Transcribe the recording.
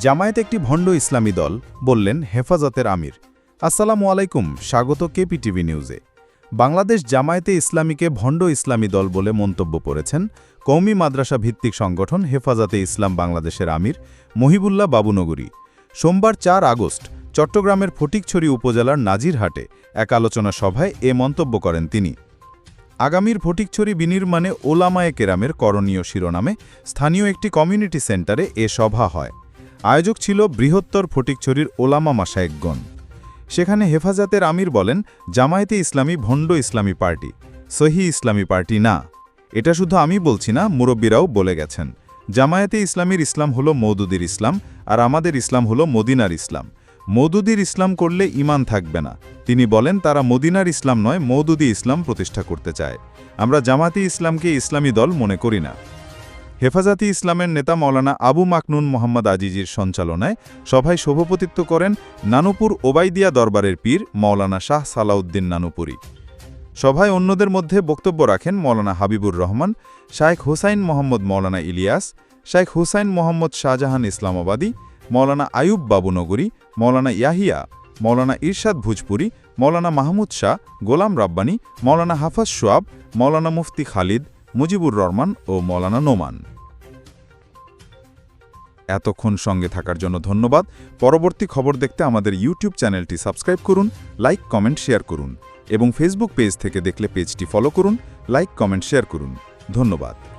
জামায়াত একটি ভণ্ড ইসলামী দল বললেন হেফাজতের আমির। আসসালামু আলাইকুম, স্বাগত কেপিটিভি নিউজে। বাংলাদেশ জামায়াতে ইসলামীকে ভণ্ড ইসলামী দল বলে মন্তব্য করেছেন কৌমি মাদ্রাসা ভিত্তিক সংগঠন হেফাজতে ইসলাম বাংলাদেশের আমির মহিবুল্লাহ বাবুনগরী। সোমবার চার আগস্ট চট্টগ্রামের ফটিকছড়ি উপজেলার নাজিরহাটে এক আলোচনা সভায় এ মন্তব্য করেন তিনি। আগামীর ফটিকছড়ি বিনির্মাণে ওলামায়ে কেরামের করণীয় শিরোনামে স্থানীয় একটি কমিউনিটি সেন্টারে এ সভা হয়। আয়োজক ছিল বৃহত্তর ফটিকছড়ির ওলামা মাসায়েকগণ। সেখানে হেফাজতের আমির বলেন, জামায়াতে ইসলামী ভণ্ড ইসলামী পার্টি, সহি ইসলামী পার্টি না। এটা শুধু আমি বলছি না, মুরব্বীরাও বলে গেছেন। জামায়াতে ইসলামীর ইসলাম হলো মৌদুদির ইসলাম, আর আমাদের ইসলাম হলো মদিনার ইসলাম। মৌদুদির ইসলাম করলে ইমান থাকবে না। তিনি বলেন, তারা মদিনার ইসলাম নয় মৌদুদি ইসলাম প্রতিষ্ঠা করতে চায়। আমরা জামাতি ইসলামকে ইসলামী দল মনে করি না। হেফাজতি ইসলামের নেতা মৌলানা আবু মাকনুন মোহাম্মদ আজিজির সঞ্চালনায় সভায় সভাপতিত্ব করেন নানুপুর ওবাইদিয়া দরবারের পীর মৌলানা শাহ সালাউদ্দিন নানুপুরি। সভায় অন্যদের মধ্যে বক্তব্য রাখেন মৌলানা হাবিবুর রহমান, শায়েখ হুসাইন মোহাম্মদ মৌলানা ইলিয়াস, শায়েখ হুসাইন মোহাম্মদ শাহজাহান ইসলামাবাদী, মৌলানা আয়ুব বাবুনগরী, মৌলানা ইয়াহিয়া, মৌলানা ইরশাদ ভুজপুরি, মৌলানা মাহমুদ শাহ, গোলাম রাব্বানী, মৌলানা হাফাজ সোয়াব মৌলানা মুফতি খালিদ মুজিবুর রহমান ও মৌলানা নোমান। এতক্ষণ সঙ্গে থাকার জন্য ধন্যবাদ। পরবর্তী খবর দেখতে আমাদের ইউটিউব চ্যানেলটি সাবস্ক্রাইব করুন, লাইক, কমেন্ট, শেয়ার করুন এবং ফেসবুক পেজ থেকে দেখলে পেজটি ফলো করুন, লাইক, কমেন্ট, শেয়ার করুন। ধন্যবাদ।